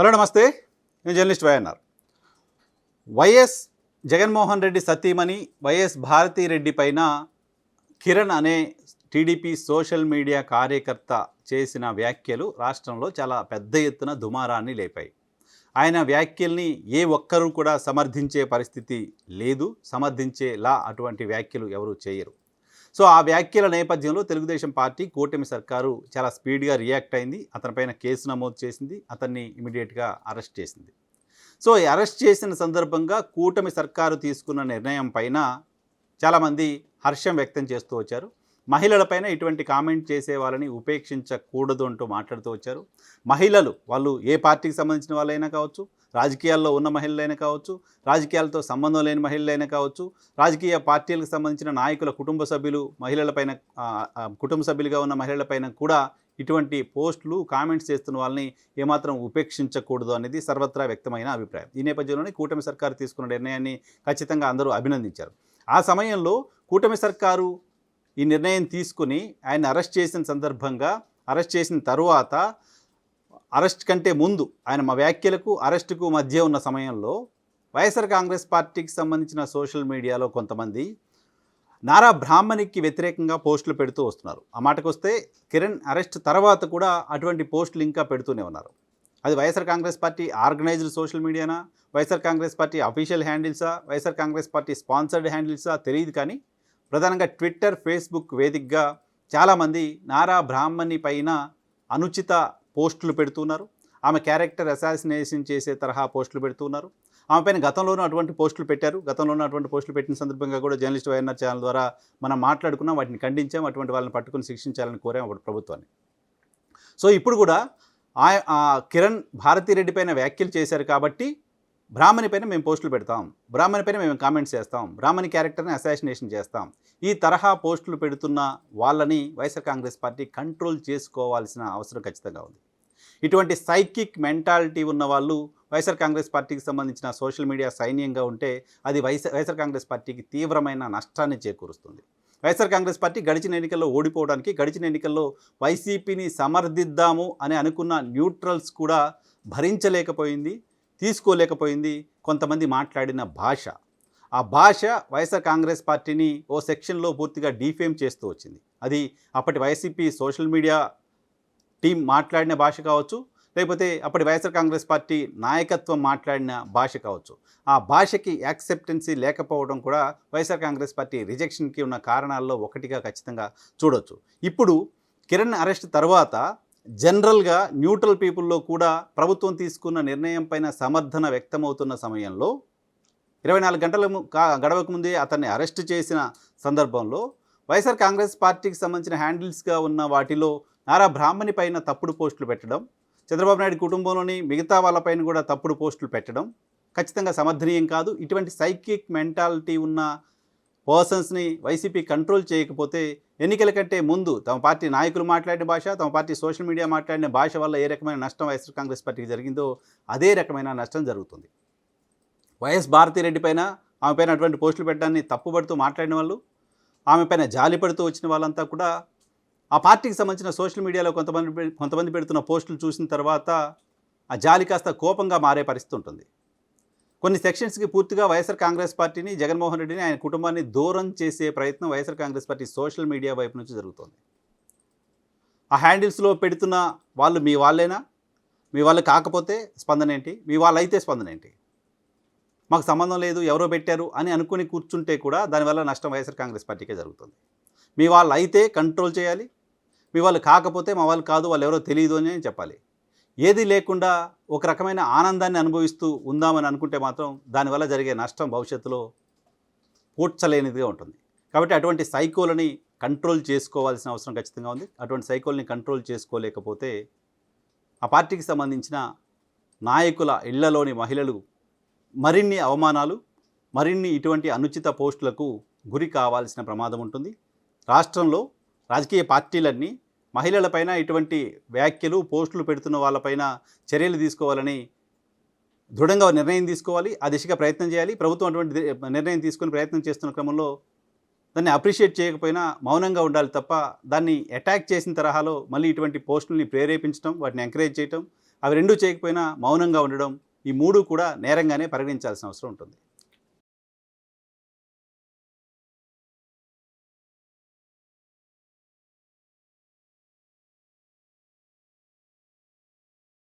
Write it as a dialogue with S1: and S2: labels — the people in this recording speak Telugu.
S1: హలో నమస్తే. నేను journalist YNR YS Jaganmohan Reddy సతీమణి వైఎస్ భారతీరెడ్డి పైన కిరణ్ అనే టీడీపీ సోషల్ మీడియా కార్యకర్త చేసిన వ్యాఖ్యలు రాష్ట్రంలో చాలా పెద్ద ఎత్తున దుమారాన్ని లేపాయి. ఆయన వ్యాఖ్యల్ని ఏ ఒక్కరూ కూడా సమర్థించే పరిస్థితి లేదు. సమర్థించేలా అటువంటి వ్యాఖ్యలు ఎవరు చేయరు. సో ఆ వ్యాఖ్యల నేపథ్యంలో తెలుగుదేశం పార్టీ కూటమి సర్కారు చాలా స్పీడ్గా రియాక్ట్ అయింది. అతనిపైన కేసు నమోదు చేసింది. అతన్ని ఇమీడియట్గా అరెస్ట్ చేసింది. సో అరెస్ట్ చేసిన సందర్భంగా కూటమి సర్కారు తీసుకున్న నిర్ణయం పైన చాలామంది హర్షం వ్యక్తం చేస్తూ వచ్చారు. మహిళలపైన ఇటువంటి కామెంట్ చేసే వాళ్ళని ఉపేక్షించకూడదు అంటూ మాట్లాడుతూ వచ్చారు. మహిళలు వాళ్ళు ఏ పార్టీకి సంబంధించిన వాళ్ళైనా కావచ్చు రాజకీయాల్లో ఉన్న మహిళలైనా కావచ్చు రాజకీయాలతో సంబంధం లేని మహిళలైనా కావచ్చు రాజకీయ పార్టీలకు సంబంధించిన నాయకుల కుటుంబ సభ్యులు మహిళలపైన కుటుంబ సభ్యులుగా ఉన్న మహిళలపైన కూడా ఇటువంటి పోస్టులు కామెంట్స్ చేస్తున్న వాళ్ళని ఏమాత్రం ఉపేక్షించకూడదు అనేది సర్వత్రా వ్యక్తమైన అభిప్రాయం. ఈ నేపథ్యంలోనే కూటమి సర్కారు తీసుకున్న నిర్ణయాన్ని ఖచ్చితంగా అందరూ అభినందించారు. ఆ సమయంలో కూటమి సర్కారు ఈ నిర్ణయం తీసుకుని ఆయన అరెస్ట్ చేసిన సందర్భంగా అరెస్ట్ చేసిన తరువాత అరెస్ట్ కంటే ముందు ఆయన మా వ్యాఖ్యలకు అరెస్టుకు మధ్య ఉన్న సమయంలో వైఎస్ఆర్ కాంగ్రెస్ పార్టీకి సంబంధించిన సోషల్ మీడియాలో కొంతమంది నారా బ్రాహ్మణికి వ్యతిరేకంగా పోస్టులు పెడుతూ వస్తున్నారు. ఆ మాటకు వస్తే కిరణ్ అరెస్ట్ తర్వాత కూడా అటువంటి పోస్టులు ఇంకా పెడుతూనే ఉన్నారు. అది YSR Congress party organised social మీడియానా? YSR Congress party official హ్యాండిల్సా? వైఎస్ఆర్ కాంగ్రెస్ పార్టీ స్పాన్సర్డ్ హ్యాండిల్సా? తెలియదు కానీ ప్రధానంగా ట్విట్టర్ ఫేస్బుక్ వేదికగా చాలామంది నారా బ్రాహ్మణి పైన అనుచిత పోస్టులు పెడుతున్నారు. ఆమె క్యారెక్టర్ అసాసినేషన్ చేసే తరహా పోస్టులు పెడుతున్నారు. ఆమె పైన గతంలోనూ అటువంటి పోస్టులు పెట్టారు. గతంలోనూ అటువంటి పోస్టులు పెట్టిన సందర్భంగా కూడా జర్నలిస్ట్ వైఎన్ఆర్ ఛానల్ ద్వారా మనం మాట్లాడుకున్నాం వాటిని ఖండించాం అటువంటి వాళ్ళని పట్టుకుని శిక్షించాలని కోరాం అప్పుడు ప్రభుత్వాన్ని. సో ఇప్పుడు కూడా ఆ ఆ కిరణ్ భారతీరెడ్డి పైన వ్యాఖ్యలు చేశారు కాబట్టి బ్రాహ్మణి పైన మేము పోస్టులు పెడతాం. బ్రాహ్మణి పైన మేము కామెంట్స్ చేస్తాం. బ్రాహ్మణి క్యారెక్టర్ని అసాసినేషన్ చేస్తాం. ఈ తరహా పోస్టులు పెడుతున్న వాళ్ళని వైఎస్ఆర్ కాంగ్రెస్ పార్టీ కంట్రోల్ చేసుకోవాల్సిన అవసరం ఖచ్చితంగా ఉంది. ఇటువంటి సైకిక్ మెంటాలిటీ ఉన్న వాళ్ళు వైఎస్ఆర్ కాంగ్రెస్ పార్టీకి సంబంధించిన సోషల్ మీడియా సైన్యంగా ఉంటే అది వైఎస్ వైఎస్ఆర్ కాంగ్రెస్ పార్టీకి తీవ్రమైన నష్టాన్ని చేకూరుస్తుంది. వైఎస్ఆర్ కాంగ్రెస్ పార్టీ గడిచిన ఎన్నికల్లో ఓడిపోవడానికి గడిచిన ఎన్నికల్లో వైసీపీని సమర్థిద్దాము అని అనుకున్న న్యూట్రల్స్ కూడా భరించలేకపోయింది. తీసుకోలేకపోయింది కొంతమంది మాట్లాడిన భాష. ఆ భాష వైఎస్ఆర్ కాంగ్రెస్ పార్టీని ఓ సెక్షన్లో పూర్తిగా డీఫేమ్ చేస్తూ వచ్చింది. అది అప్పటి వైసీపీ సోషల్ మీడియా టీం మాట్లాడిన భాష కావచ్చు లేకపోతే అప్పటి వైఎస్ఆర్ కాంగ్రెస్ పార్టీ నాయకత్వం మాట్లాడిన భాష కావచ్చు. ఆ భాషకి యాక్సెప్టెన్సీ లేకపోవడం కూడా వైఎస్ఆర్ కాంగ్రెస్ పార్టీ రిజెక్షన్కి ఉన్న కారణాల్లో ఒకటిగా ఖచ్చితంగా చూడొచ్చు. ఇప్పుడు కిరణ్ అరెస్ట్ తర్వాత జనరల్గా న్యూట్రల్ పీపుల్లో కూడా ప్రభుత్వం తీసుకున్న నిర్ణయం పైన సమర్థన వ్యక్తమవుతున్న సమయంలో ఇరవై నాలుగు గంటల ము- కా- గడవక ముందే అతన్ని అరెస్ట్ చేసిన సందర్భంలో వైఎస్ఆర్ కాంగ్రెస్ పార్టీకి సంబంధించిన హ్యాండిల్స్గా ఉన్న వాటిలో నారా బ్రాహ్మణి పైన తప్పుడు పోస్టులు పెట్టడం చంద్రబాబు నాయుడు కుటుంబంలోని మిగతా వాళ్ళపైన కూడా తప్పుడు పోస్టులు పెట్టడం ఖచ్చితంగా సమర్థనీయం కాదు. ఇటువంటి సైకిక్ మెంటాలిటీ ఉన్న పర్సన్స్ని వైసీపీ కంట్రోల్ చేయకపోతే ఎన్నికల కంటే ముందు తమ పార్టీ నాయకులు మాట్లాడిన భాష తమ పార్టీ సోషల్ మీడియా మాట్లాడిన భాష వల్ల ఏ రకమైన నష్టం వైఎస్ఆర్ కాంగ్రెస్ పార్టీకి జరిగిందో అదే రకమైన నష్టం జరుగుతుంది. వైఎస్ భారతిరెడ్డి పైన ఆమె పైన అటువంటి పోస్టులు పెట్టడాన్ని తప్పుపడుతూ మాట్లాడిన వాళ్ళు ఆమె పైన జాలి పడుతూ వచ్చిన వాళ్ళంతా కూడా ఆ పార్టీకి సంబంధించిన సోషల్ మీడియాలో కొంతమంది కొంతమంది పెడుతున్న పోస్టులు చూసిన తర్వాత ఆ జాలి కాస్త కోపంగా మారే పరిస్థితి ఉంటుంది. కొన్ని సెక్షన్స్కి పూర్తిగా వైఎస్ఆర్ కాంగ్రెస్ పార్టీని జగన్మోహన్ రెడ్డిని ఆయన కుటుంబాన్ని దూరం చేసే ప్రయత్నం YSR Congress party social media వైపు నుంచి జరుగుతోంది. ఆ హ్యాండిల్స్లో పెడుతున్న వాళ్ళు మీ వాళ్ళేనా? మీ వాళ్ళు కాకపోతే స్పందన ఏంటి? మీ వాళ్ళు అయితే స్పందన ఏంటి? మాకు సంబంధం లేదు ఎవరో పెట్టారు అని అనుకుని కూర్చుంటే కూడా దానివల్ల నష్టం వైఎస్ఆర్ కాంగ్రెస్ పార్టీకే జరుగుతుంది. మీ వాళ్ళు అయితే కంట్రోల్ చేయాలి. మీ వాళ్ళు కాకపోతే మా వాళ్ళు కాదు వాళ్ళు ఎవరో తెలియదు అని చెప్పాలి. ఏది లేకుండా ఒక రకమైన ఆనందాన్ని అనుభవిస్తూ ఉందామని అనుకుంటే మాత్రం దానివల్ల జరిగే నష్టం భవిష్యత్తులో పూడ్చలేనిదిగా ఉంటుంది. కాబట్టి అటువంటి సైకోలని కంట్రోల్ చేసుకోవాల్సిన అవసరం ఖచ్చితంగా ఉంది. అటువంటి సైకోల్ని కంట్రోల్ చేసుకోలేకపోతే ఆ పార్టీకి సంబంధించిన నాయకుల ఇళ్ళలోని మహిళలు మరిన్ని అవమానాలు మరిన్ని ఇటువంటి అనుచిత పోస్టులకు గురి కావాల్సిన ప్రమాదం ఉంటుంది. రాష్ట్రంలో రాజకీయ పార్టీలన్నీ మహిళలపైన ఇటువంటి వ్యాఖ్యలు పోస్టులు పెడుతున్న వాళ్ళపైన చర్యలు తీసుకోవాలని దృఢంగా నిర్ణయం తీసుకోవాలి. ఆ దిశగా ప్రయత్నం చేయాలి. ప్రభుత్వం అటువంటి నిర్ణయం తీసుకుని ప్రయత్నం చేస్తున్న క్రమంలో దాన్ని అప్రిషియేట్ చేయకపోయినా మౌనంగా ఉండాలి తప్ప దాన్ని అటాక్ చేసిన తరహాలో మళ్ళీ ఇటువంటి పోస్టుల్ని ప్రేరేపించడం వాటిని ఎంకరేజ్ చేయటం అవి రెండూ చేయకపోయినా మౌనంగా ఉండడం ఈ మూడు కూడా నేరంగానే పరిగణించాల్సిన అవసరం ఉంటుంది.